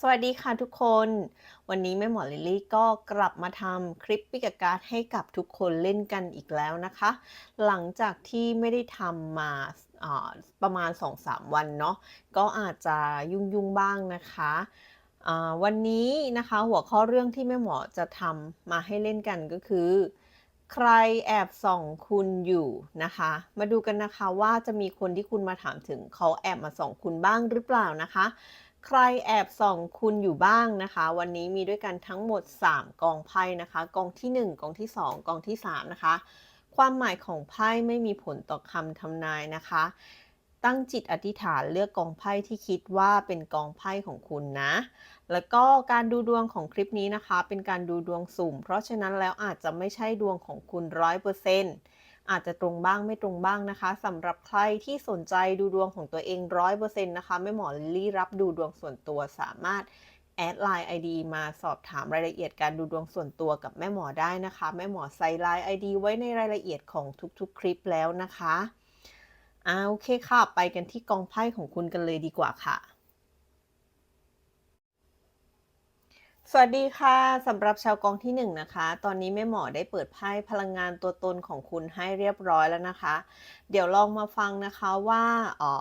สวัสดีค่ะทุกคน วันนี้แม่หมอลิลลี่ก็กลับมาทำคลิปปิกการ์ดให้กับทุกคนเล่นกันอีกแล้วนะคะ หลังจากที่ไม่ได้ทำมาประมาณ 2-3 วันเนาะก็อาจจะยุ่งๆบ้างนะคะวันนี้นะคะหัวข้อเรื่องที่แม่หมอจะทำมาให้เล่นกันก็คือ ใครแอบส่องคุณอยู่นะคะ มาดูกันนะคะว่าจะมีคนที่คุณมาถามถึงเขาแอบมาส่องคุณบ้างหรือเปล่านะคะ ใครแอบส่องคุณอยู่บ้างนะคะ วันนี้มีด้วยกันทั้งหมด 3 กองไพ่นะคะ กองที่ 1 กองที่ 2 กองที่ 3 นะคะ ความหมายของไพ่ไม่มีผลต่อคำทำนายนะคะ ตั้งจิตอธิษฐานเลือกกองไพ่ที่คิดว่าเป็นกองไพ่ของคุณนะ แล้วก็การดูดวงของคลิปนี้นะคะ เป็นการดูดวงสุ่ม เพราะฉะนั้นแล้วอาจจะไม่ใช่ดวงของคุณร้อยเปอร์เซ็นต์ อาจจะตรงบ้างไม่ตรงบ้างนะคะสำหรับใครที่สนใจดูดวงของตัวเองร้อยเปอร์เซ็นต์นะคะแม่หมอลิลลี่รับดูดวงส่วนตัวสามารถแอดไลน์ ID มาสอบถามรายละเอียดการดูดวงส่วนตัวกับแม่หมอได้นะคะ แม่หมอใส่ไลน์ ID ไว้ในรายละเอียดของทุกๆ คลิปแล้วนะคะอ่าโอเคค่ะ ไปกันที่กองไพ่ของคุณกันเลยดีกว่าค่ะ สวัสดีค่ะสำหรับชาวกองที่1นนะคะ ตอนนี้แม่หมอได้เปิดไพ่พลังงานตัวตนของคุณให้เรียบร้อยแล้วนะคะ เดี๋ยวลองมาฟังนะคะว่าอ๋อ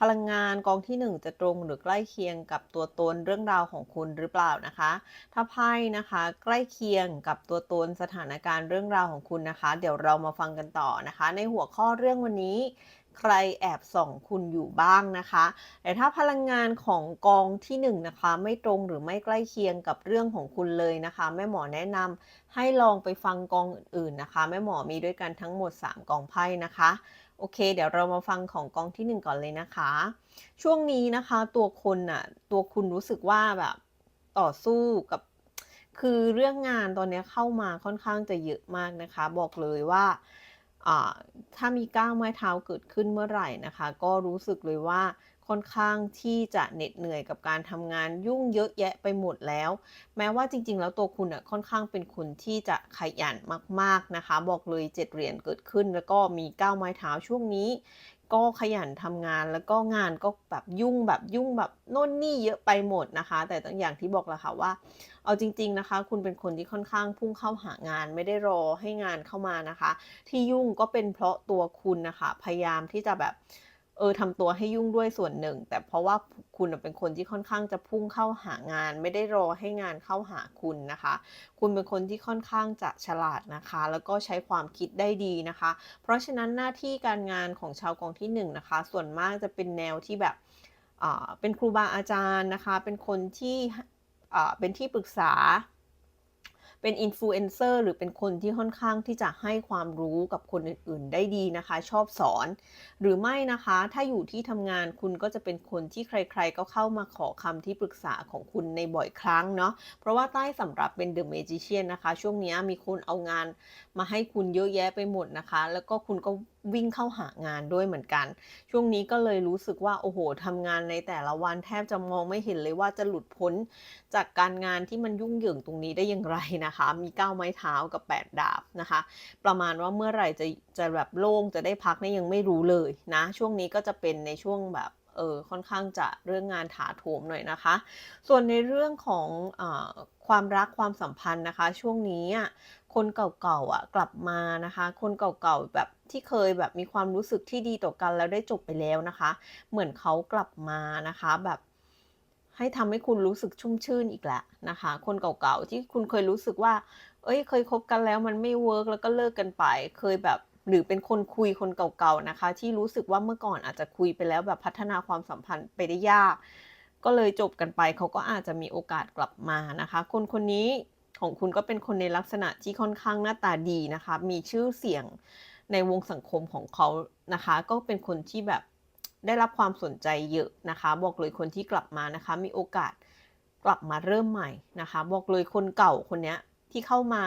พลังงานกองที่ 1 จะตรงหรือใกล้เคียงกับตัวตนเรื่องราวของคุณหรือเปล่านะคะ ถ้าไพ่นะคะใกล้เคียงกับตัวตนสถานการณ์เรื่องราวของคุณนะคะ เดี๋ยวเรามาฟังกันต่อนะคะ ในหัวข้อเรื่องวันนี้ ใครแอบส่องคุณอยู่บ้างนะคะ แต่ถ้าพลังงานของกองที่1นนะคะ ไม่ตรงหรือไม่ใกล้เคียงกับเรื่องของคุณเลยนะคะ แม่หมอแนะนำให้ลองไปฟังกองอื่นๆนะคะ แม่หมอมีด้วยกันทั้งหมด 3 กองไพ่นะคะโอเค เดี๋ยวเรามาฟังของกองที่ 1 ก่อนเลยนะคะ ช่วงนี้นะคะตัวคนน่ะตัวคุณรู้สึกว่าแบบต่อสู้กับ คือเรื่องงานตอนนี้เข้ามาค่อนข้างจะเยอะมากนะคะ บอกเลยว่า ถ้ามีก้าวไม้เท้าเกิดขึ้นเมื่อไหร่นะคะ ก็รู้สึกเลยว่าค่อนข้างที่จะเหน็ดเหนื่อยกับการทำงานยุ่งเยอะแยะไปหมดแล้ว แม้ว่าจริง ๆ แล้วตัวคุณอะค่อนข้างเป็นคนที่จะขยันมาก ๆนะคะ บอกเลยเจ็ดเหรียญเกิดขึ้น แล้วก็มีก้าวไม้เท้าช่วงนี้ ก็ขยันทำงานแล้วก็งานก็แบบยุ่งแบบยุ่งแบบโน่นนี่เยอะไปหมดนะคะ แต่อย่างที่บอกแล้วค่ะว่า เอาจริง ๆนะคะ คุณเป็นคนที่ค่อนข้างพุ่งเข้าหางานไม่ได้รอให้งานเข้ามานะคะ ที่ยุ่งก็เป็นเพราะตัวคุณนะคะ พยายามที่จะแบบ เออทำตัวให้ยุ่งด้วยส่วนหนึ่ง แต่เพราะว่าคุณเป็นคนที่ค่อนข้างจะพุ่งเข้าหางาน ไม่ได้รอให้งานเข้าหาคุณนะคะ คุณเป็นคนที่ค่อนข้างจะฉลาดนะคะ แล้วก็ใช้ความคิดได้ดีนะคะ เพราะฉะนั้นหน้าที่การงานของชาวกองที่1นนะคะ ส่วนมากจะเป็นแนวที่แบบเป็นครูบาอาจารย์นะคะ เป็นคนที่เป็นที่ปรึกษา เป็นอินฟลูเอนเซอร์หรือเป็นคนที่ค่อนข้างที่จะให้ความรู้กับคนอื่นๆ ได้ดีนะคะ ชอบสอน หรือไม่นะคะ ถ้าอยู่ที่ทำงานคุณก็จะเป็นคนที่ใครๆ ก็เข้ามาขอคำที่ปรึกษาของคุณในบ่อยครั้งเนาะเพราะว่าใต้สำหรับเป็นเดอะเมจิเชียนนะคะ ช่วงนี้มีคนเอางานมาให้คุณเยอะแยะไปหมดนะคะ แล้วก็คุณก็ วิ่งเข้าหางานด้วยเหมือนกัน ช่วงนี้ก็เลยรู้สึกว่าโอ้โหทำงานในแต่ละวันแทบจะมองไม่เห็นเลยว่าจะหลุดพ้นจากการงานที่มันยุ่งเหยิงตรงนี้ได้อย่างไรนะคะ มีก้าวไม้เท้ากับ 8 ดาบนะคะ ประมาณว่าเมื่อไหร่จะจะแบบโล่งจะได้พักนี่ยังไม่รู้เลยนะ ช่วงนี้ก็จะเป็นในช่วงแบบเออค่อนข้างจะเรื่องงานถาโถมหน่อยนะคะ ส่วนในเรื่องของอความรักความสัมพันธ์นะคะ ช่วงนี้ คนเก่าๆอะกลับมานะคะ คนเก่าๆแบบที่เคยแบบมีความรู้สึกที่ดีต่อกันแล้วได้จบไปแล้วนะคะ เหมือนเขากลับมานะคะ แบบ ให้ทำให้คุณรู้สึกชุ่มชื่นอีกแล้วนะคะ คนเก่าๆที่คุณเคยรู้สึกว่า เอ้ย เคยคบกันแล้วมันไม่เวิร์กแล้วก็เลิกกันไป เคยแบบหรือเป็นคนคุยคนเก่าๆนะคะ ที่รู้สึกว่าเมื่อก่อนอาจจะคุยไปแล้วแบบพัฒนาความสัมพันธ์ไปได้ยาก ก็เลยจบกันไปเขาก็อาจจะมีโอกาสกลับมานะคะ คนคนนี้ ของคุณก็เป็นคนในลักษณะที่ค่อนข้างหน้าตาดีนะคะ มีชื่อเสียงในวงสังคมของเขานะคะ ก็เป็นคนที่แบบได้รับความสนใจเยอะนะคะ บอกเลยคนที่กลับมานะคะ มีโอกาสกลับมาเริ่มใหม่นะคะ บอกเลยคนเก่าคนนี้ที่เข้ามา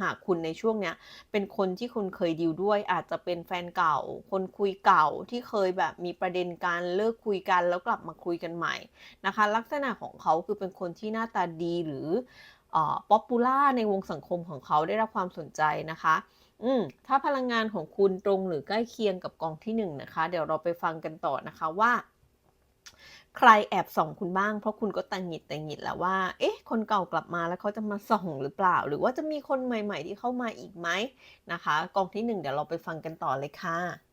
หาคุณในช่วงเนี้ย เป็นคนที่คุณเคยดิวด้วย อาจจะเป็นแฟนเก่า คนคุยเก่าที่เคยแบบมีประเด็นการเลิกคุยกันแล้วกลับมาคุยกันใหม่นะคะ ลักษณะของเขาคือเป็นคนที่หน้าตาดีหรือ ป๊อปปูล่าในวงสังคมของเขาได้รับความสนใจนะคะ อืมถ้าพลังงานของคุณตรงหรือใกล้เคียงกับกองที่1นนะคะ เดี๋ยวเราไปฟังกันต่อนะคะว่า ใครแอบส่องคุณบ้าง เพราะคุณก็ตังหิดตังหิดแล้วว่า เอ๊ะ คนเก่ากลับมาแล้วเขาจะมาส่องหรือเปล่า หรือว่าจะมีคนใหม่ ๆ ที่เข้ามาอีกไหมนะคะ กองที่ 1 เดี๋ยวเราไปฟังกันต่อเลยค่ะ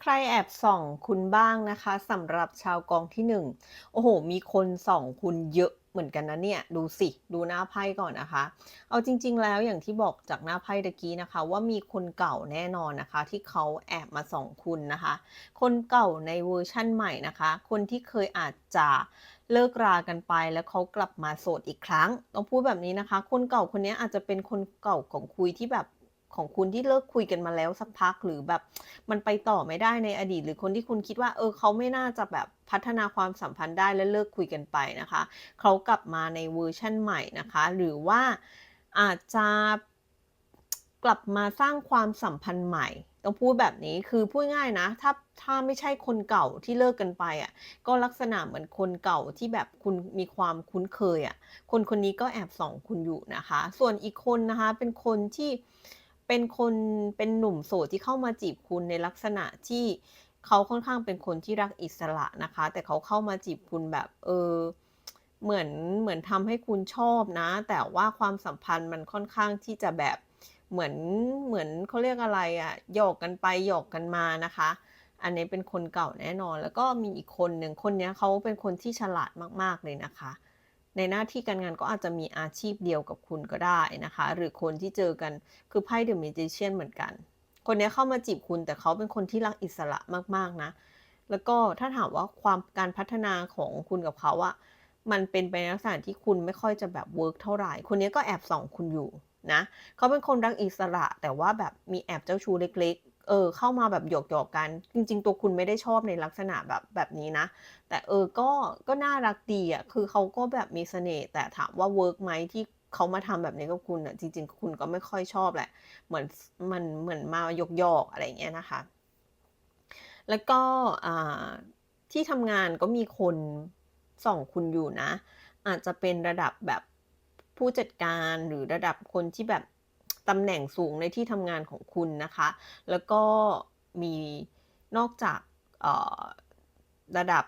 ใครแอบส่องคุณบ้างนะคะสำหรับชาวกองที่1โอ้โห มีคนส่องคุณเยอะเหมือนกันนะเนี่ยดูสิดูหน้าไพ่ก่อนนะคะ เอาจริง ๆ แล้วอย่างที่บอกจากหน้าไพ่ตะกี้นะคะ ว่ามีคนเก่าแน่นอนนะคะ ที่เขาแอบมาส่องคุณนะคะ คนเก่าในเวอร์ชั่นใหม่นะคะ คนที่เคยอาจจะเลิกรากันไปแล้วเขากลับมาโสดอีกครั้ง ต้องพูดแบบนี้นะคะ คนเก่าคนนี้อาจจะเป็นคนเก่าของคุยที่แบบ ของคุณที่เลิกคุยกันมาแล้วสักพักหรือแบบมันไปต่อไม่ได้ในอดีต หรือคนที่คุณคิดว่า เออเขาไม่น่าจะแบบพัฒนาความสัมพันธ์ได้และเลิกคุยกันไปนะคะเขากลับมาในเวอร์ชั่นใหม่นะคะ หรือว่าอาจจะกลับมาสร้างความสัมพันธ์ใหม่ต้องพูดแบบนี้คือพูดง่ายนะ ถ้าถ้าไม่ใช่คนเก่าที่เลิกกันไปอะ ก็ลักษณะเหมือนคนเก่าที่แบบคุณมีความคุ้นเคยอะ คนคนนี้ก็แอบส่องคุณอยู่นะคะ ส่วนอีกคนนะคะเป็นคนที่ เป็นคนเป็นหนุ่มโสดที่เข้ามาจีบคุณในลักษณะที่เขาค่อนข้างเป็นคนที่รักอิสระนะคะ แต่เขาเข้ามาจีบคุณแบบเออเหมือนเหมือนทำให้คุณชอบนะ แต่ว่าความสัมพันธ์มันค่อนข้างที่จะแบบเหมือนเหมือนเขาเรียกอะไรอะหยอกกันไปหยอกกันมานะคะ อันนี้เป็นคนเก่าแน่นอน แล้วก็มีอีกคนหนึ่งคนนี้เขาเป็นคนที่ฉลาดมาก ๆเลยนะคะ ในหน้าที่การงานก็อาจจะมีอาชีพเดียวกับคุณก็ได้นะคะ หรือคนที่เจอกันคือไพ่เดอะ a ม i เชียนเหมือนกัน คนนี้เข้ามาจีบคุณแต่เขาเป็นคนที่รักอิสระมากๆนะ แล้วก็ถ้าถามว่าความการพัฒนาของคุณกับเขาอะมันเป็นไปในลักษณะที่คุณไม่ค่อยจะแบบเวิร์กเท่าไหร่ คนนี้ก็แอบส่องคุณอยู่นะ เขาเป็นคนรักอิสระแต่ว่าแบบมีแอบเจ้าชู้เล็ก เออเข้ามาแบบหยอกหยอกกัน จริง ๆ ตัวคุณไม่ได้ชอบในลักษณะแบบแบบนี้นะ แต่เออก็ก็น่ารักดีอะคือเขาก็แบบมีเสน่ห์แต่ถามว่าเวิร์กไหมที่เขามาทำแบบนี้กับคุณอะจริง ๆ คุณก็ไม่ค่อยชอบแหละ เหมือนมันเหมือนมาหยอกหยอกอะไรเงี้ยนะคะ แล้วก็อ่าที่ทำงานก็มีคนส่องคุณอยู่นะ อาจจะเป็นระดับแบบผู้จัดการหรือระดับคนที่แบบ ตำแหน่งสูงในที่ทำงานของคุณนะคะ แล้วก็มีนอกจากระดับ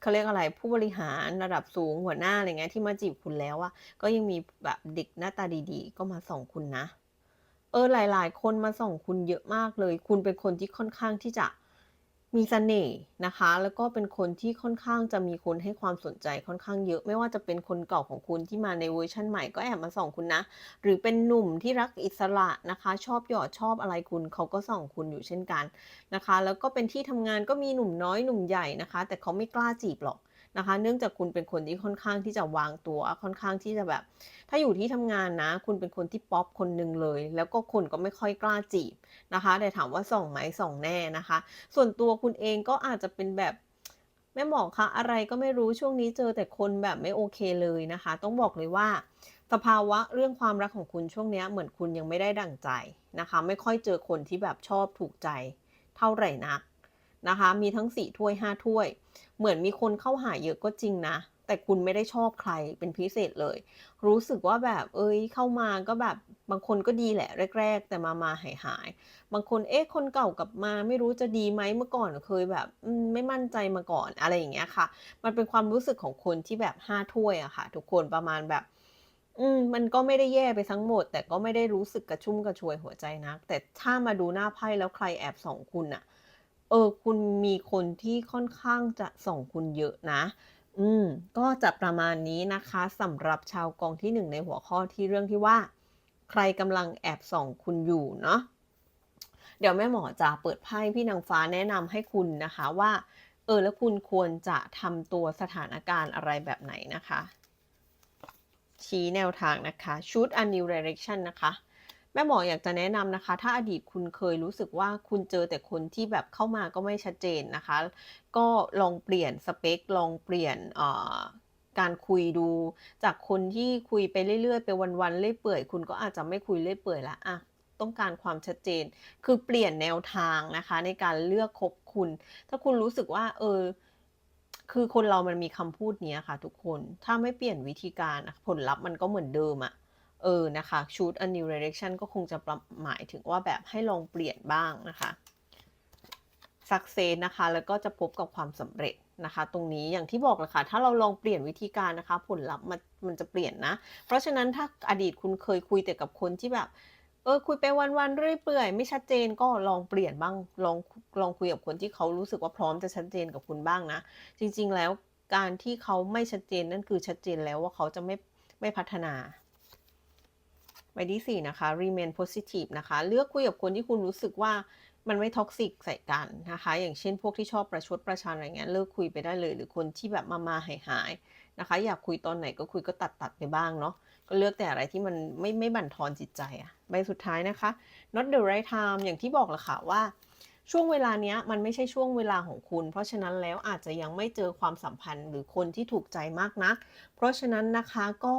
เขาเรียกอะไรผู้บริหารระดับสูงหัวหน้าอะไรเงี้ยที่มาจีบคุณแล้วอะก็ยังมีแบบเด็กหน้าตาดีๆ ก็มาส่องคุณนะ เออหลาย ๆ คนมาส่องคุณเยอะมากเลย คุณเป็นคนที่ค่อนข้างที่จะ มีเสน่ห์นะคะ แล้วก็เป็นคนที่ค่อนข้างจะมีคนให้ความสนใจค่อนข้างเยอะ ไม่ว่าจะเป็นคนเก่าของคุณที่มาในเวอร์ชันใหม่ก็แอบมาส่องคุณนะ หรือเป็นหนุ่มที่รักอิสระนะคะ ชอบหยอดชอบอะไรคุณเขาก็ส่องคุณอยู่เช่นกันนะคะ แล้วก็เป็นที่ทำงานก็มีหนุ่มน้อยหนุ่มใหญ่นะคะ แต่เขาไม่กล้าจีบหรอก นะคะ เนื่องจากคุณเป็นคนที่ค่อนข้างที่จะวางตัว ค่อนข้างที่จะแบบ ถ้าอยู่ที่ทำงานนะ คุณเป็นคนที่ป๊อปคนหนึ่งเลย แล้วก็คนก็ไม่ค่อยกล้าจีบนะคะ แต่ถามว่าส่องไหมส่องแน่นะคะ ส่วนตัวคุณเองก็อาจจะเป็นแบบแม่หมอคะอะไรก็ไม่รู้ช่วงนี้เจอแต่คนแบบไม่โอเคเลยนะคะ ต้องบอกเลยว่า สภาวะเรื่องความรักของคุณช่วงนี้เหมือนคุณยังไม่ได้ดั่งใจนะคะ ไม่ค่อยเจอคนที่แบบชอบถูกใจเท่าไหร่นัก นะคะ มีทั้งสี่ถ้วยห้าถ้วย เหมือนมีคนเข้าหาเยอะก็จริงนะ แต่คุณไม่ได้ชอบใครเป็นพิเศษเลย รู้สึกว่าแบบเอ้ยเข้ามาก็แบบบางคนก็ดีแหละแรก ๆ แต่มามาหายหายบางคนเอ๊ะคนเก่ากลับมาไม่รู้จะดีไหมเมื่อก่อนเคยแบบไม่มั่นใจมาก่อนอะไรอย่างเงี้ยค่ะ มันเป็นความรู้สึกของคนที่แบบห้าถ้วยอะค่ะ ทุกคนประมาณแบบอืมมันก็ไม่ได้แย่ไปทั้งหมด แต่ก็ไม่ได้รู้สึกกระชุ่มกระชวยหัวใจนัก แต่ถ้ามาดูหน้าไพ่แล้วใครแอบส่องคุณอะ เออ คุณมีคนที่ค่อนข้างจะส่องคุณเยอะนะ อืม ก็จะประมาณนี้นะคะสำหรับชาวกองที่หนึ่งในหัวข้อที่เรื่องที่ว่า ใครกำลังแอบส่องคุณอยู่เนาะเดี๋ยวแม่หมอจะเปิดไพ่พี่นางฟ้าแนะนำให้คุณนะคะว่า เออ แล้วคุณควรจะทำตัวสถานการณ์อะไรแบบไหนนะคะ ชี้แนวทางนะคะ shoot a new direction นะคะ แม่หมออยากจะแนะนำนะคะ ถ้าอดีตคุณเคยรู้สึกว่าคุณเจอแต่คนที่แบบเข้ามาก็ไม่ชัดเจนนะคะ ก็ลองเปลี่ยนสเปค ลองเปลี่ยนการคุยดูจากคนที่คุยไปเรื่อยๆ ไปวันๆเรื่อยเปื่อยคุณก็อาจจะไม่คุยเรื่อยเปื่อยละอะต้องการความชัดเจน คือเปลี่ยนแนวทางนะคะ ในการเลือกคบคุณ ถ้าคุณรู้สึกว่า เออ คือคนเรามันมีคำพูดนี้ค่ะ ทุกคน ถ้าไม่เปลี่ยนวิธีการผลลัพธ์มันก็เหมือนเดิมอะ เออนะคะ shoot a new direction ก็คงจะหมายถึงว่าแบบให้ลองเปลี่ยนบ้างนะคะสักเซสนะคะ แล้วก็จะพบกับความสำเร็จนะคะ ตรงนี้อย่างที่บอกแหละค่ะ ถ้าเราลองเปลี่ยนวิธีการนะคะ ผลลัพธ์มันมันจะเปลี่ยนนะ เพราะฉะนั้นถ้าอดีตคุณเคยคุยแต่กับคนที่แบบเออคุยไปวันๆเรื่อยเปื่อยไม่ชัดเจนก็ลองเปลี่ยนบ้างลองลองคุยกับคนที่เขารู้สึกว่าพร้อมจะชัดเจนกับคุณบ้างนะ จริง ๆ แล้วการที่เขาไม่ชัดเจนนั่นคือชัดเจนแล้วว่าเขาจะไม่ไม่พัฒนา ใบที่สี่นะคะ remain positive นะคะ เลือกคุยกับคนที่คุณรู้สึกว่ามันไม่ท็อกซิกใส่กันนะคะ อย่างเช่นพวกที่ชอบประชดประชันอะไรเงี้ยเลิกคุยไปได้เลย หรือคนที่แบบมามาหายหายนะคะ อยากคุยตอนไหนก็คุยก็ตัดตัดไปบ้างเนาะก็เลือกแต่อะไรที่มันไม่ไม่บั่นทอนจิตใจอะใบสุดท้ายนะคะ not the right time อย่างที่บอกแหละค่ะว่า ช่วงเวลาเนี้ยมันไม่ใช่ช่วงเวลาของคุณ เพราะฉะนั้นแล้วอาจจะยังไม่เจอความสัมพันธ์หรือคนที่ถูกใจมากนัก เพราะฉะนั้นนะคะก็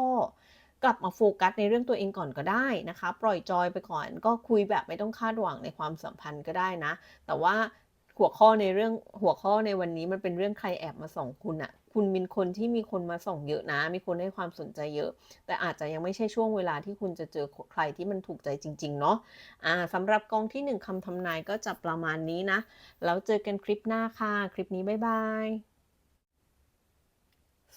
กลับมาโฟกัสในเรื่องตัวเองก่อนก็ได้นะคะ ปล่อยจอยไปก่อนก็คุยแบบไม่ต้องคาดหวังในความสัมพันธ์ก็ได้นะ แต่ว่าหัวข้อในเรื่องหัวข้อในวันนี้มันเป็นเรื่องใครแอบมาส่องคุณอะคุณเป็นคนที่มีคนมาส่องเยอะนะ มีคนให้ความสนใจเยอะ แต่อาจจะยังไม่ใช่ช่วงเวลาที่คุณจะเจอใครที่มันถูกใจจริง ๆ เนาะอ่าสำหรับกองที่ 1คำทำนายก็จะประมาณนี้นะ แล้วเจอกันคลิปหน้าค่ะ คลิปนี้บ๊ายบาย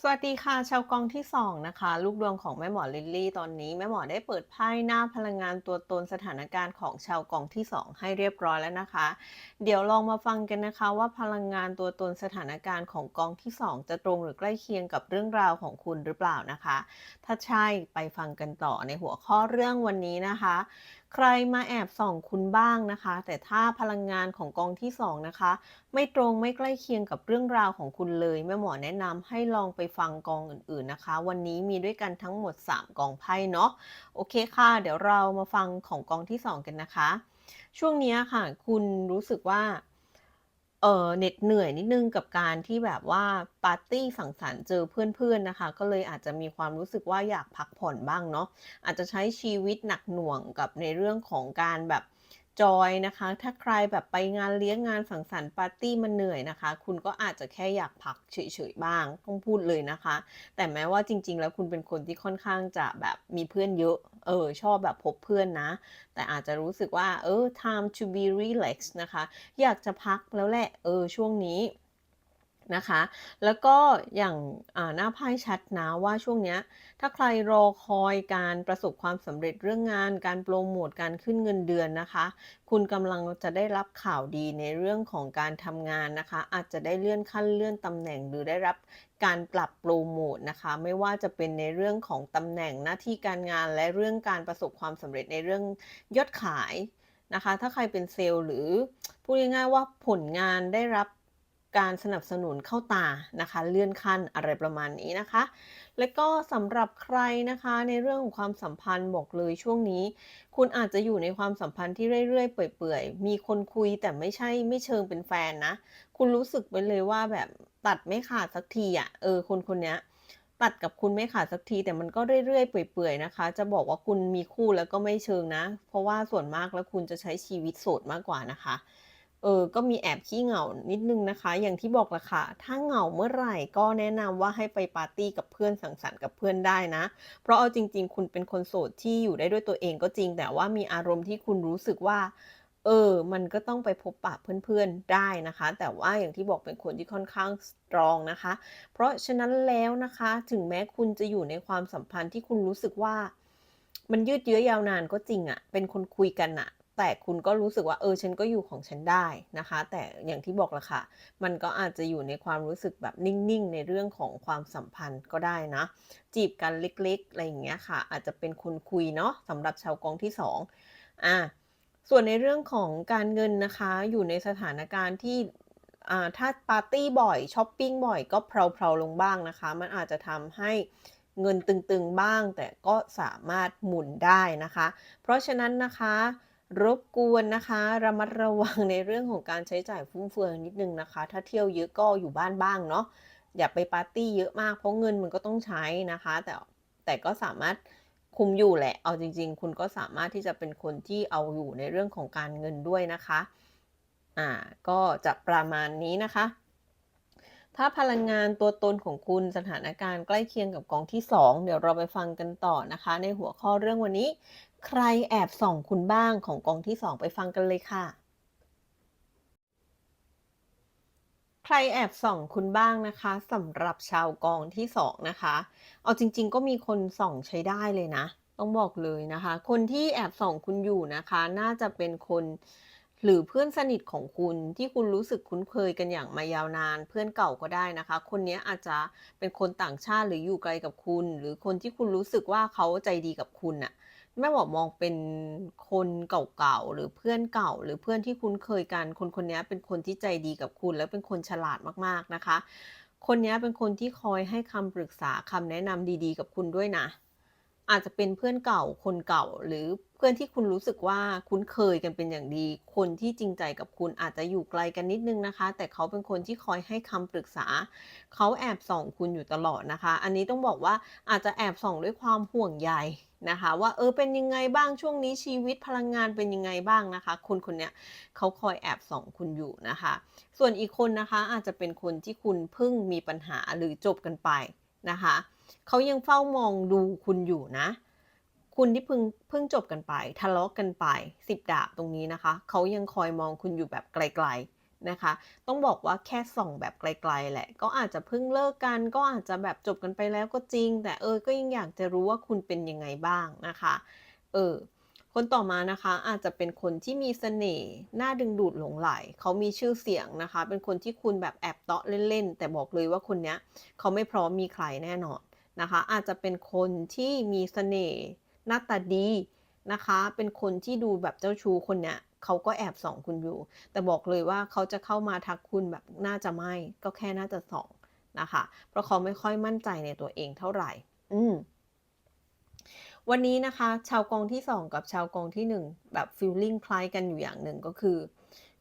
สวัสดีค่ะ ชาวกองที่ 2 นะคะ ลูกดวงของแม่หมอลิลลี่ตอนนี้แม่หมอได้เปิดไพ่หน้าพลังงานตัวตนสถานการณ์ของชาวกองที่ 2 ให้เรียบร้อยแล้วนะคะ เดี๋ยวลองมาฟังกันนะคะว่าพลังงานตัวตนสถานการณ์ของกองที่ 2 จะตรงหรือใกล้เคียงกับเรื่องราวของคุณหรือเปล่านะคะ ถ้าใช่ไปฟังกันต่อในหัวข้อเรื่องวันนี้นะคะใครมาแอบส่องคุณบ้างนะคะ แต่ถ้าพลังงานของกองที่2นะคะ ไม่ตรงไม่ใกล้เคียงกับเรื่องราวของคุณเลยแม่หมอแนะนำให้ลองไปฟังกองอื่นๆนะคะ วันนี้มีด้วยกันทั้งหมด 3 กองไพ่เนาะโอเคค่ะ เดี๋ยวเรามาฟังของกองที่ 2 กันนะคะ ช่วงนี้ค่ะ คุณรู้สึกว่า เออเหน็ดเหนื่อยนิดนึงกับการที่แบบว่าปาร์ตี้สังสรรค์เจอเพื่อนๆนะคะ ก็เลยอาจจะมีความรู้สึกว่าอยากพักผ่อนบ้างเนาะอาจจะใช้ชีวิตหนักหน่วงกับในเรื่องของการแบบ จอยนะคะ ถ้าใครแบบไปงานเลี้ยงงานสังสรรค์ปาร์ตี้มันเหนื่อยนะคะ คุณก็อาจจะแค่อยากพักเฉยๆบ้าง ต้องพูดเลยนะคะ แต่แม้ว่าจริง ๆ แล้วคุณเป็นคนที่ค่อนข้างจะแบบมีเพื่อนเยอะ เออ ชอบแบบพบเพื่อนนะ แต่อาจจะรู้สึกว่า เออ time to be relaxed นะคะ อยากจะพักแล้วแหละ เออ ช่วงนี้ นะคะ แล้วก็อย่างหน้าไพ่ชัดนะว่าช่วงนี้ถ้าใครรอคอยการประสบความสำเร็จเรื่องงาน การโปรโมทการขึ้นเงินเดือนนะคะ คุณกำลังจะได้รับข่าวดีในเรื่องของการทำงานนะคะ อาจจะได้เลื่อนขั้นเลื่อนตำแหน่งหรือได้รับการปรับโปรโมทนะคะ ไม่ว่าจะเป็นในเรื่องของตำแหน่งหน้าที่การงานและเรื่องการประสบความสำเร็จในเรื่องยอดขายนะคะ ถ้าใครเป็นเซลล์หรือพูดง่ายๆว่าผลงานได้รับ การสนับสนุนเข้าตานะคะ เลื่อนขั้นอะไรประมาณนี้นะคะ และก็สำหรับใครนะคะในเรื่องของความสัมพันธ์บอกเลยช่วงนี้ คุณอาจจะอยู่ในความสัมพันธ์ที่เรื่อยๆ เปื่อยๆ มีคนคุยแต่ไม่ใช่ไม่เชิงเป็นแฟนนะ คุณรู้สึกไปเลยว่าแบบตัดไม่ขาดสักทีอะ่ะเออคนคนนี้ตัดกับคุณไม่ขาดสักทีแต่มันก็เรื่อยๆ เปื่อยๆนะคะ จะบอกว่าคุณมีคู่แล้วก็ไม่เชิงนะ เพราะว่าส่วนมากแล้วคุณจะใช้ชีวิตโสดมากกว่านะคะ เออ ก็มีแอบขี้เหงานิดนึงนะคะ อย่างที่บอกละค่ะ ถ้าเหงาเมื่อไหร่ก็แนะนำว่าให้ไปปาร์ตี้กับเพื่อนสังสรรค์กับเพื่อนได้นะ เพราะเอาจริง ๆ คุณเป็นคนโสดที่อยู่ได้ด้วยตัวเองก็จริง แต่ว่ามีอารมณ์ที่คุณรู้สึกว่า เออ มันก็ต้องไปพบปะเพื่อนๆได้นะคะ แต่ว่าอย่างที่บอกเป็นคนที่ค่อนข้างสตรองนะคะ เพราะฉะนั้นแล้วนะคะ ถึงแม้คุณจะอยู่ในความสัมพันธ์ที่คุณรู้สึกว่า มันยืดเยื้อยาวนานก็จริงอะเป็นคนคุยกันอะ แต่คุณก็รู้สึกว่าเออฉันก็อยู่ของฉันได้นะคะ แต่อย่างที่บอกละค่ะ มันก็อาจจะอยู่ในความรู้สึกแบบนิ่งๆ ในเรื่องของความสัมพันธ์ก็ได้นะ จีบกันเล็กๆอะไรอย่างเงี้ยค่ะ อาจจะเป็นคนคุยเนาะสำหรับชาวกองที่2อ่าส่วนในเรื่องของการเงินนะคะ อยู่ในสถานการณ์ที่อ่าถ้าปาร์ตี้บ่อยช้อปปิ้งบ่อยก็เพลาๆลงบ้างนะคะ มันอาจจะทำให้เงินตึงๆบ้าง แต่ก็สามารถหมุนได้นะคะ เพราะฉะนั้นนะคะ รบกวนนะคะระมัดระวังในเรื่องของการใช้จ่ายฟุ่มเฟือยนิดนึงนะคะ ถ้าเที่ยวเยอะก็อยู่บ้านบ้างเนาะอย่าไปปาร์ตี้เยอะมากเพราะเงินมันก็ต้องใช้นะคะ แต่แต่ก็สามารถคุมอยู่แหละ เอาจริง ๆ คุณก็สามารถที่จะเป็นคนที่เอาอยู่ในเรื่องของการเงินด้วยนะคะ อ่า ก็จะประมาณนี้นะคะ ถ้าพลังงานตัวตนของคุณสถานการณ์ใกล้เคียงกับกองที่ 2 เดี๋ยวเราไปฟังกันต่อนะคะ ในหัวข้อเรื่องวันนี้ ใครแอบส่องคุณบ้างของกองที่ 2 ไปฟังกันเลยค่ะ ใครแอบส่องคุณบ้างนะคะสำหรับชาวกองที่ 2 นะคะ เอาจริง ๆ ก็มีคนส่องใช้ได้เลยนะ ต้องบอกเลยนะคะ คนที่แอบส่องคุณอยู่นะคะ น่าจะเป็นคน หรือเพื่อนสนิทของคุณที่คุณรู้สึกคุ้นเคยกันอย่างมายาวนาน เพื่อนเก่าก็ได้นะคะ คนนี้อาจจะเป็นคนต่างชาติหรืออยู่ไกลกับคุณ หรือคนที่คุณรู้สึกว่าเขาใจดีกับคุณน่ะแม่บอกมองเป็นคนเก่าๆหรือเพื่อนเก่า หรือเพื่อนที่คุ้นเคยกัน คนคนนี้เป็นคนที่ใจดีกับคุณ และเป็นคนฉลาดมากๆนะคะ คนนี้เป็นคนที่คอยให้คำปรึกษาคำแนะนำดีๆ กับคุณด้วยนะ อาจจะเป็นเพื่อนเก่าคนเก่า หรือเพื่อนที่คุณรู้สึกว่าคุ้นเคยกันเป็นอย่างดี คนที่จริงใจกับคุณอาจจะอยู่ไกลกันนิดนึงนะคะ แต่เขาเป็นคนที่คอยให้คำปรึกษา เขาแอบส่องคุณอยู่ตลอดนะคะ อันนี้ต้องบอกว่าอาจจะแอบส่องด้วยความห่วงใยนะคะว่าเออเป็นยังไงบ้างช่วงนี้ชีวิตพลังงานเป็นยังไงบ้างนะคะ คนคนเนี้ยเขาคอยแอบส่องคุณอยู่นะคะ ส่วนอีกคนนะคะอาจจะเป็นคนที่คุณเพิ่งมีปัญหาหรือจบกันไปนะคะ เขายังเฝ้ามองดูคุณอยู่นะ คุณที่เพิ่งเพิ่งจบกันไป ทะเลาะกันไปสิบดาบตรงนี้นะคะ เขายังคอยมองคุณอยู่แบบไกลๆนะคะ ต้องบอกว่าแค่ส่องแบบไกลๆแหละ ก็อาจจะเพิ่งเลิกกัน ก็อาจจะแบบจบกันไปแล้วก็จริง แต่เออ ก็ยังอยากจะรู้ว่าคุณเป็นยังไงบ้างนะคะ เออคนต่อมานะคะอาจจะเป็นคนที่มีเสน่ห์น่าดึงดูดหลงไหล เขามีชื่อเสียงนะคะ เป็นคนที่คุณแบบแอบเตาะเล่นๆ แต่บอกเลยว่าคนเนี้ยเขาไม่พร้อมมีใครแน่นอน นะคะ อาจจะเป็นคนที่มีเสน่ห์หน้าตาดีนะคะ เป็นคนที่ดูแบบเจ้าชู้คนเนี้ยเขาก็แอบส่องคุณอยู่ แต่บอกเลยว่าเขาจะเข้ามาทักคุณแบบน่าจะไม่ ก็แค่น่าจะส่องนะคะ เพราะเขาไม่ค่อยมั่นใจในตัวเองเท่าไหร่ อืมวันนี้นะคะ ชาวกองที่ 2 กับชาวกองที่ 1 แบบฟีลลิ่งคล้ายกันอยู่อย่างหนึ่งก็คือ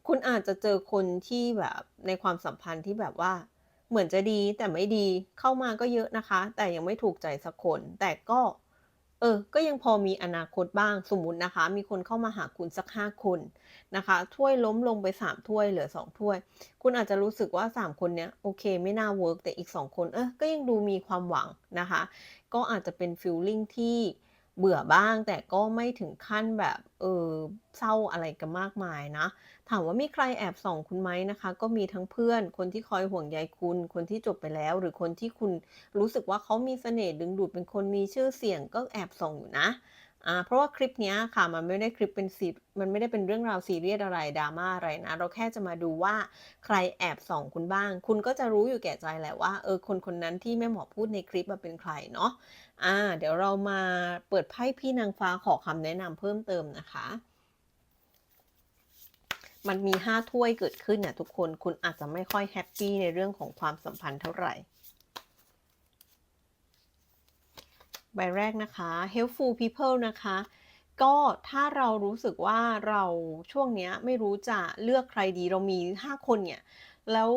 คุณอาจจะเจอคนที่แบบในความสัมพันธ์ที่แบบว่า เหมือนจะดีแต่ไม่ดีเข้ามาก็เยอะนะคะ แต่ยังไม่ถูกใจสักคน แต่ก็ เออ ก็ยังพอมีอนาคตบ้างสมมุตินะคะ มีคนเข้ามาหาคุณสัก5คนนะคะ ถ้วยล้มลงไป3ถ้วยเหลือ2ถ้วย คุณอาจจะรู้สึกว่า3คนเนี้ยโอเคไม่น่าเวิร์กแต่อีก2คน เออก็ยังดูมีความหวังนะคะ ก็อาจจะเป็นฟีลลิ่งที่ เบื่อบ้าง แต่ก็ไม่ถึงขั้นแบบเออเศร้าอะไรกันมากมายนะ ถามว่ามีใครแอบส่องคุณไหมนะคะ ก็มีทั้งเพื่อน คนที่คอยห่วงใยคุณ คนที่จบไปแล้ว หรือคนที่คุณรู้สึกว่าเขามีเสน่ห์ดึงดูดเป็นคนมีชื่อเสียงก็แอบส่องอยู่นะอ่าเพราะว่าคลิปนี้ค่ะมันไม่ได้คลิปเป็นซีมันไม่ได้เป็นเรื่องราวซีเรียสอะไรดราม่าอะไรนะ เราแค่จะมาดูว่าใครแอบส่องคุณบ้าง คุณก็จะรู้อยู่แก่ใจแหละว่าเออคนคนนั้นที่แม่หมอพูดในคลิปมาเป็นใครเนาะ อ่า เดี๋ยวเรามาเปิดไพ่พี่นางฟ้าขอคำแนะนำเพิ่มเติมนะคะ มันมีห้าถ้วยเกิดขึ้นเนี่ยทุกคน คุณอาจจะไม่ค่อยแฮปปี้ในเรื่องของความสัมพันธ์เท่าไหร่ ใบแรกนะคะ helpful people นะคะ ก็ถ้าเรารู้สึกว่าเราช่วงเนี้ยไม่รู้จะเลือกใครดี เรามี 5 คนเนี่ย แล้ว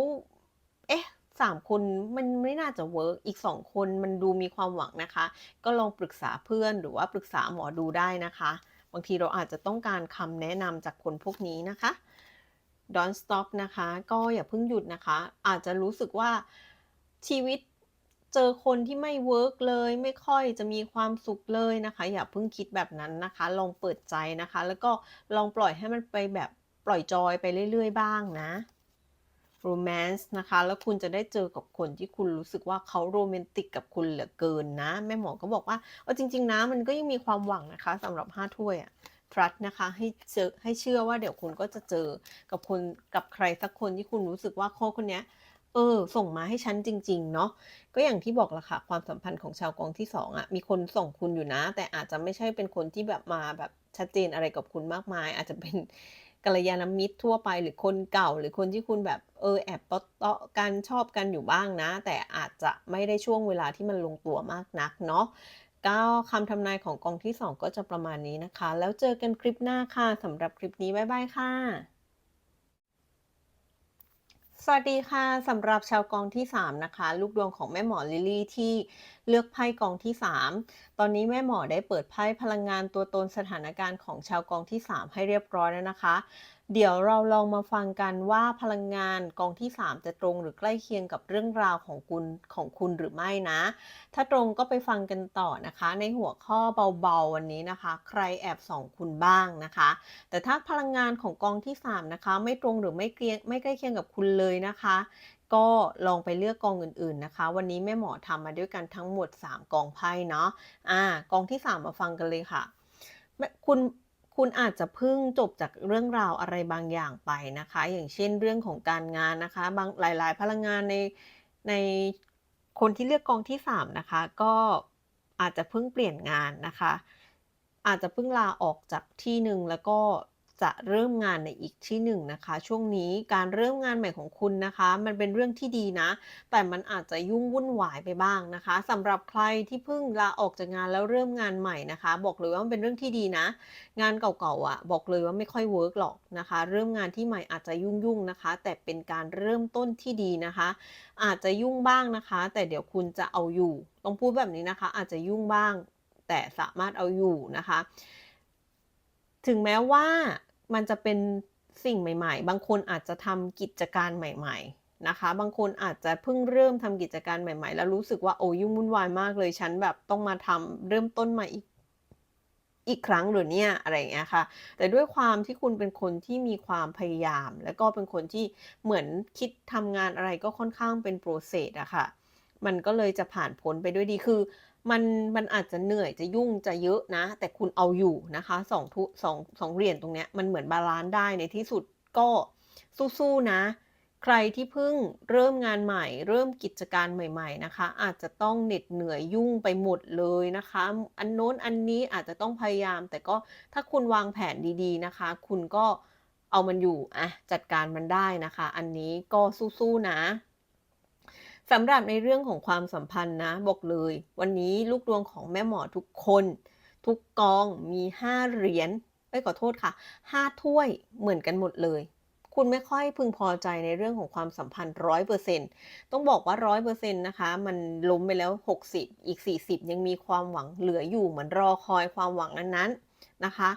เอ๊ะ 3คนมันไม่น่าจะเวิร์กอีก2คนมันดูมีความหวังนะคะ ก็ลองปรึกษาเพื่อนหรือว่าปรึกษาหมอดูได้นะคะ บางทีเราอาจจะต้องการคำแนะนำจากคนพวกนี้นะคะ don't stop นะคะ ก็อย่าเพิ่งหยุดนะคะ อาจจะรู้สึกว่าชีวิตเจอคนที่ไม่เวิร์กเลย ไม่ค่อยจะมีความสุขเลยนะคะ อย่าเพิ่งคิดแบบนั้นนะคะ ลองเปิดใจนะคะ แล้วก็ลองปล่อยให้มันไปแบบปล่อยจอยไปเรื่อย ๆ บ้างนะ romance นะคะ แล้วคุณจะได้เจอกับคนที่คุณรู้สึกว่าเขาโรแมนติกกับคุณเหลือเกินนะ แม่หมอก็บอกว่าเอาจริง ๆ นะ มันก็ยังมีความหวังนะคะสำหรับห้าถ้วยอะ trust นะคะให้เจอให้เชื่อว่าเดี๋ยวคุณก็จะเจอกับคนกับใครสักคนที่คุณรู้สึกว่าโคคนเนี้ยเออ ส่งมาให้ฉันจริง ๆ เนาะก็อย่างที่บอกละค่ะ ความสัมพันธ์ของชาวกองที่สองอะมีคนส่งคุณอยู่นะ แต่อาจจะไม่ใช่เป็นคนที่แบบมาแบบชัดเจนอะไรกับคุณมากมาย อาจจะเป็น กัลยาณมิตรทั่วไปหรือคนเก่า หรือคนที่คุณแบบเออแอบเตาะกันชอบกันอยู่บ้างนะ แต่อาจจะไม่ได้ช่วงเวลาที่มันลงตัวมากนักเนาะก็คำทำนายของกองที่ 2 ก็จะประมาณนี้นะคะ แล้วเจอกันคลิปหน้าค่ะสำหรับคลิปนี้ บ๊ายบายค่ะ สวัสดีค่ะสำหรับชาวกองที่ 3 นะคะ ลูกดวงของแม่หมอลิลี่ที่เลือกไพ่กองที่ 3 ตอนนี้แม่หมอได้เปิดไพ่พลังงานตัวตนสถานการณ์ของชาวกองที่ 3 ให้เรียบร้อยแล้วนะคะ เดี๋ยวเราลองมาฟังกันว่าพลังงานกองที่ 3 จะตรงหรือใกล้เคียงกับเรื่องราวของคุณของคุณหรือไม่นะ ถ้าตรงก็ไปฟังกันต่อนะคะ ในหัวข้อเบาๆวันนี้นะคะ ใครแอบส่องคุณบ้างนะคะ แต่ถ้าพลังงานของกองที่ 3 นะคะ ไม่ตรงหรือไม่เกลียงไม่ใกล้เคียงกับคุณเลยนะคะ ก็ลองไปเลือกกองอื่นๆนะคะ วันนี้แม่หมอทำมาด้วยกันทั้งหมด 3 กองไพ่เนาะอ่ากองที่ 3 มาฟังกันเลยค่ะคุณ คุณอาจจะเพิ่งจบจากเรื่องราวอะไรบางอย่างไปนะคะ อย่างเช่นเรื่องของการงานนะคะ บางหลาย ๆ พลังงานในในคนที่เลือกกองที่ 3 นะคะ ก็อาจจะเพิ่งเปลี่ยนงานนะคะ อาจจะเพิ่งลาออกจากที่หนึ่งแล้วก็ จะเริ่มงานในอีกที่หนึ่งนะคะ ช่วงนี้การเริ่มงานใหม่ของคุณนะคะ มันเป็นเรื่องที่ดีนะ แต่มันอาจจะยุ่งวุ่นวายไปบ้างนะคะสำหรับใครที่เพิ่งลาออกจากงานแล้วเริ่มงานใหม่นะคะ บอกเลยว่ามันเป็นเรื่องที่ดีนะ งานเก่าๆอะ บอกเลยว่าไม่ค่อยเวิร์กหรอกนะคะ เริ่มงานที่ใหม่อาจจะยุ่งๆนะคะ แต่เป็นการเริ่มต้นที่ดีนะคะ อาจจะยุ่งบ้างนะคะ แต่เดี๋ยวคุณจะเอาอยู่ต้องพูดแบบนี้นะคะ อาจจะยุ่งบ้าง แต่สามารถเอาอยู่นะคะ ถึงแม้ว่า มันจะเป็นสิ่งใหม่ ๆ บางคนอาจจะทำกิจการใหม่ ๆนะคะ บางคนอาจจะเพิ่งเริ่มทำกิจการใหม่ ๆ แล้วรู้สึกว่าโอ้ยุ่งวุ่นวายมากเลยฉันแบบต้องมาทำเริ่มต้นใหม่อีกอีกครั้งเหรอเนี่ยอะไรอย่างเงี้ยค่ะ แต่ด้วยความที่คุณเป็นคนที่มีความพยายาม แล้วก็เป็นคนที่เหมือนคิดทำงานอะไรก็ค่อนข้างเป็น process อะค่ะ มันก็เลยจะผ่านพ้นไปด้วยดีคือ มันมันอาจจะเหนื่อยจะยุ่งจะเยอะนะ แต่คุณเอาอยู่นะคะ2ทุ2 2เหรียญตรงเนี้ยมันเหมือนบาลันซ์ได้ในที่สุดก็สู้ๆนะ ใครที่เพิ่งเริ่มงานใหม่ เริ่มกิจการใหม่ ๆนะคะ อาจจะต้องเหน็ดเหนื่อยยุ่งไปหมดเลยนะคะ อันโน้นอันนี้อาจจะต้องพยายาม แต่ก็ถ้าคุณวางแผนดีๆนะคะ คุณก็เอามันอยู่อะจัดการมันได้นะคะ อันนี้ก็สู้ๆนะ สำหรับในเรื่องของความสัมพันธ์นะบอกเลย วันนี้ลูกดวงของแม่หมอทุกคน ทุกกองมี5เหรียญเอ๊ยขอโทษค่ะ5ถ้วยเหมือนกันหมดเลย คุณไม่ค่อยพึงพอใจในเรื่องของความสัมพันธ์100%ต้องบอกว่า100%นะคะ มันล้มไปแล้ว 60 อีก 40 ยังมีความหวังเหลืออยู่เหมือนรอคอยความหวังนั้นๆนะคะ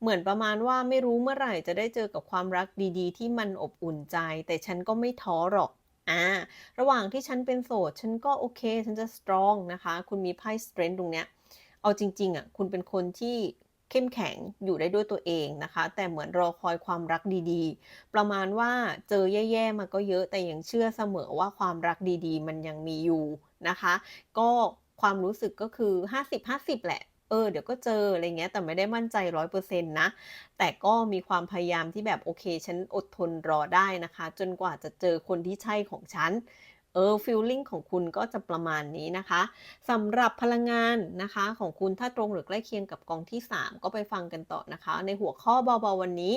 เหมือนประมาณว่าไม่รู้เมื่อไหร่จะได้เจอกับความรักดีๆ ที่มันอบอุ่นใจ แต่ฉันก็ไม่ท้อหรอก อ่าระหว่างที่ฉันเป็นโสด ฉันก็โอเค ฉันจะสตรองนะคะ คุณมีไพ่ Strength ตรงเนี้ยเอาจริงๆอะคุณเป็นคนที่เข้มแข็งอยู่ได้ด้วยตัวเองนะคะ แต่เหมือนรอคอยความรักดีๆ ประมาณว่าเจอแย่ๆมาก็เยอะแต่ยังเชื่อเสมอว่าความรักดีๆ มันยังมีอยู่นะคะ ก็ความรู้สึกก็คือ 50-50 แหละ เออเดี๋ยวก็เจออะไรเงี้ยแต่ไม่ได้มั่นใจ100%นต์นะ แต่ก็มีความพยายามที่แบบโอเค ฉันอดทนรอได้นะคะ จนกว่าจะเจอคนที่ใช่ของฉันเออฟีลลิ่งของคุณก็จะประมาณนี้นะคะสำหรับพลังงานนะคะของคุณถ้าตรงหรือใกล้เคียงกับกองที่ 3 ก็ไปฟังกันต่อนะคะ ในหัวข้อเบาๆวันนี้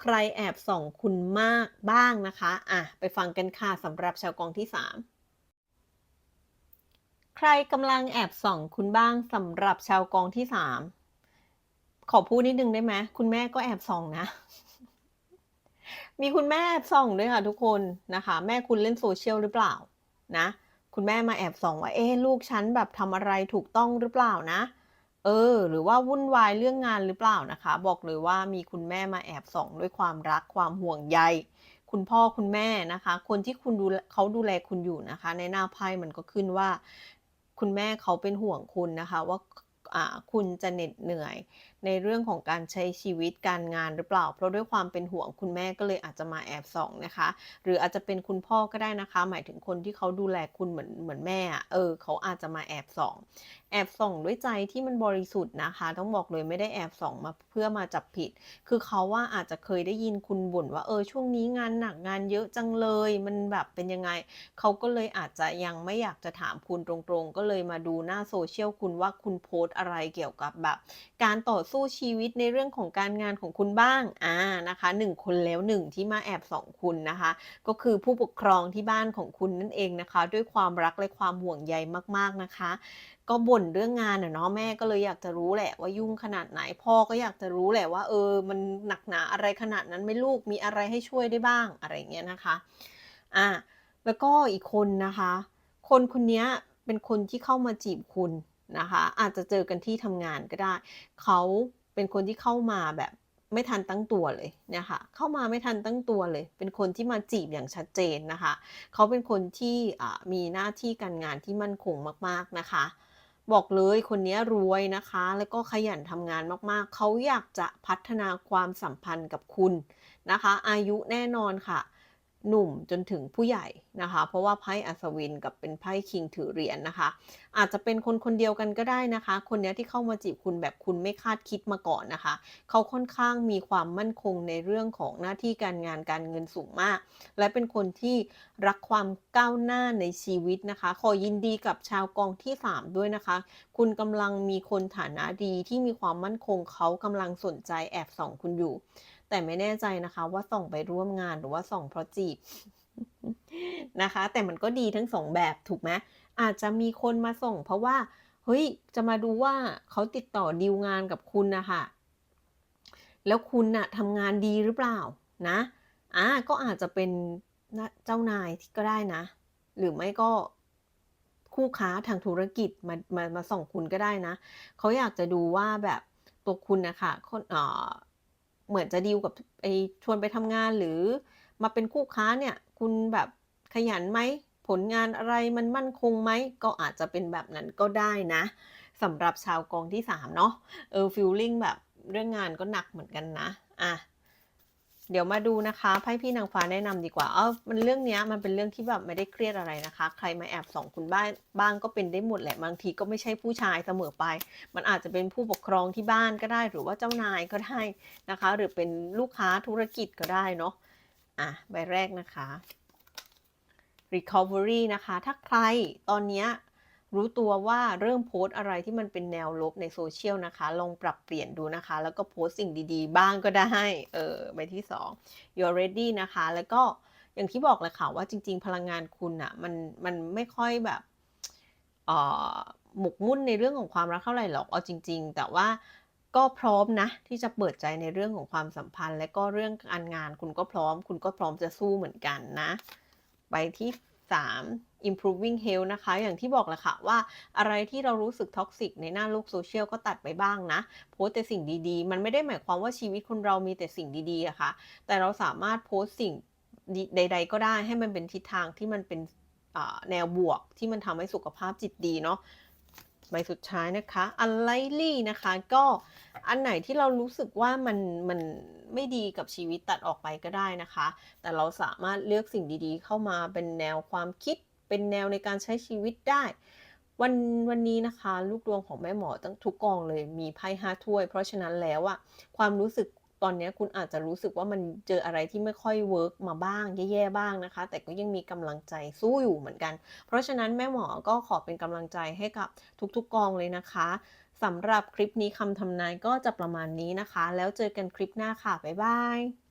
ใครแอบส่องคุณมากบ้างนะคะอะไปฟังกันค่ะสำหรับชาวกองที่ 3 ใครกำลังแอบส่องคุณบ้างสำหรับชาวกองที่3ขอพูดนิดนึงได้ไหมคุณแม่ก็แอบส่องนะ มีคุณแม่แอบส่องด้วยค่ะทุกคนนะคะ แม่คุณเล่น social หรือเปล่า?นะ คุณแม่มาแอบส่องว่าเอ๊ลูกฉันแบบทำอะไรถูกต้องหรือเปล่านะ?เออ หรือว่าวุ่นวายเรื่องงานหรือเปล่านะคะ บอกเลยว่ามีคุณแม่มาแอบส่องด้วยความรักความห่วงใยคุณพ่อคุณแม่นะคะ คนที่คุณดูเขาดูแลคุณอยู่นะคะ ในหน้าไพ่มันก็ขึ้นว่า คุณแม่เขาเป็นห่วงคุณนะคะว่าคุณจะเหน็ดเหนื่อย ในเรื่องของการใช้ชีวิตการงานหรือเปล่า เพราะด้วยความเป็นห่วงคุณแม่ก็เลยอาจจะมาแอบส่องนะคะ หรืออาจจะเป็นคุณพ่อก็ได้นะคะ หมายถึงคนที่เขาดูแลคุณเหมือนเหมือนแม่อเออเขาอาจจะมาแอบส่องแอบส่องด้วยใจที่มันบริสุทธิ์นะคะ ต้องบอกเลยไม่ได้แอบส่องมาเพื่อมาจับผิด คือเขาอะอาจจะเคยได้ยินคุณบ่นว่าเออช่วงนี้งานหนักงานเยอะจังเลย มันแบบเป็นยังไง เขาก็เลยอาจจะยังไม่อยากจะถามคุณตรงๆ ก็เลยมาดูหน้า social คุณว่าคุณโพสต์อะไรเกี่ยวกับแบบ การต่อสู้ชีวิตในเรื่องของการงานของคุณบ้างอ่านะคะ1คนแล้ว1ที่มาแอบส่องคุณนะคะ ก็คือผู้ปกครองที่บ้านของคุณนั่นเองนะคะ ด้วยความรักและความห่วงใยมากๆนะคะ ก็บ่นเรื่องงานเนาะแม่ก็เลยอยากจะรู้แหละว่ายุ่งขนาดไหนพ่อก็อยากจะรู้แหละว่า เออ มันหนักหนาอะไรขนาดนั้นไหมลูกมีอะไรให้ช่วยได้บ้างอะไรเงี้ยนะคะอาแล้วก็อีกคนนะคะ คนคนนี้เป็นคนที่เข้ามาจีบคุณนะคะ อาจจะเจอกันที่ทำงานก็ได้ เขาเป็นคนที่เข้ามาแบบไม่ทันตั้งตัวเลยเนี่ยค่ะเข้ามาไม่ทันตั้งตัวเลย เป็นคนที่มาจีบอย่างชัดเจนนะคะ เขาเป็นคนที่มีหน้าที่การงานที่มั่นคงมากๆนะคะ บอกเลยคนนี้รวยนะคะ แล้วก็ขยันทำงานมากๆ เขาอยากจะพัฒนาความสัมพันธ์กับคุณนะคะ อายุแน่นอนค่ะ หนุ่มจนถึงผู้ใหญ่นะคะ เพราะว่าไพ่อัศวินกับเป็นไพ่คิงถือเหรียญนะคะ อาจจะเป็นคนคนเดียวกันก็ได้นะคะ คนนี้ที่เข้ามาจีบคุณแบบคุณไม่คาดคิดมาก่อนนะคะ เขาค่อนข้างมีความมั่นคงในเรื่องของหน้าที่การงานการเงินสูงมาก และเป็นคนที่รักความก้าวหน้าในชีวิตนะคะ ขอยินดีกับชาวกองที่ 3 ด้วยนะคะ คุณกำลังมีคนฐานะดีที่มีความมั่นคงเขากำลังสนใจแอบส่องคุณอยู่ แต่ไม่แน่ใจนะคะ ว่าส่งไปร่วมงานหรือว่าส่งเพราะจีบนะคะ แต่มันก็ดีทั้งสองแบบถูกไหมอาจจะมีคนมาส่ง เพราะว่าเฮ้ยจะมาดูว่าเขาติดต่อดีลงานกับคุณนะคะแล้วคุณน่ะทำงานดีหรือเปล่านะอ่าก็อาจจะเป็นเจ้านายที่ก็ได้นะ หรือไม่ก็คู่ค้าทางธุรกิจมามามาส่งคุณก็ได้นะ เขาอยากจะดูว่าแบบตัวคุณนะคะคนเอ่อ เหมือนจะดีลกับไอชวนไปทำงานหรือมาเป็นคู่ค้าเนี่ย คุณแบบขยันไหม ผลงานอะไรมันมั่นคงไหม ก็อาจจะเป็นแบบนั้นก็ได้นะสำหรับชาวกองที่3เนาะเออฟิลลิ่งแบบเรื่องงานก็หนักเหมือนกันนะอะ เดี๋ยวมาดูนะคะไพ่พี่นางฟ้าแนะนำดีกว่า เออมันเรื่องนี้มันเป็นเรื่องที่แบบไม่ได้เครียดอะไรนะคะ ใครมาแอบส่องคุณบ้างบ้างก็เป็นได้หมดแหละ บางทีก็ไม่ใช่ผู้ชายเสมอไป มันอาจจะเป็นผู้ปกครองที่บ้านก็ได้ หรือว่าเจ้านายก็ได้นะคะ หรือเป็นลูกค้าธุรกิจก็ได้เนาะ อะ ใบแรกนะคะ recovery นะคะ ถ้าใครตอนนี้ รู้ตัวว่าเริ่มโพสอะไรที่มันเป็นแนวลบในโซเชียลนะคะ ลองปรับเปลี่ยนดูนะคะ แล้วก็โพสสิ่งดีๆ บ้างก็ได้เออใบที่ 2 you're ready นะคะ แล้วก็อย่างที่บอกเลยค่ะว่าจริง ๆ พลังงานคุณอะมันมันไม่ค่อยแบบหมกมุ่นในเรื่องของความรักเท่าไหร่หรอกเอาจริง ๆ แต่ว่าก็พร้อมนะที่จะเปิดใจในเรื่องของความสัมพันธ์ และก็เรื่องการงานคุณก็พร้อม คุณก็พร้อมจะสู้เหมือนกันนะใบที่ 3 improving health นะคะ อย่างที่บอกแหละค่ะว่าอะไรที่เรารู้สึกท็อกซิกในหน้าโลกโซเชียลก็ตัดไปบ้างนะ โพสแต่สิ่งดีๆ มันไม่ได้หมายความว่าชีวิตคนเรามีแต่สิ่งดีๆอะคะ่ะ แต่เราสามารถโพสสิ่งใด ๆ ก็ได้ให้มันเป็นทิศทางที่มันเป็นแนวบวกที่มันทำให้สุขภาพจิตดีเนาะ ใบสุดท้ายนะคะ unlikely นะคะ ก็อันไหนที่เรารู้สึกว่ามันมันไม่ดีกับชีวิตตัดออกไปก็ได้นะคะ แต่เราสามารถเลือกสิ่งดีๆ เข้ามาเป็นแนวความคิด เป็นแนวในการใช้ชีวิตได้ วันวันนี้นะคะ ลูกดวงของแม่หมอตั้งทุกกองเลยมีไพ่ห้าถ้วย เพราะฉะนั้นแล้วอะความรู้สึก ตอนนี้คุณอาจจะรู้สึกว่ามันเจออะไรที่ไม่ค่อยเวิร์กมาบ้างแย่ๆบ้างนะคะ แต่ก็ยังมีกำลังใจสู้อยู่เหมือนกัน เพราะฉะนั้นแม่หมอก็ขอเป็นกำลังใจให้กับทุกๆกองเลยนะคะสำหรับคลิปนี้คำทำนายก็จะประมาณนี้นะคะ แล้วเจอกันคลิปหน้าค่ะ บ๊ายบาย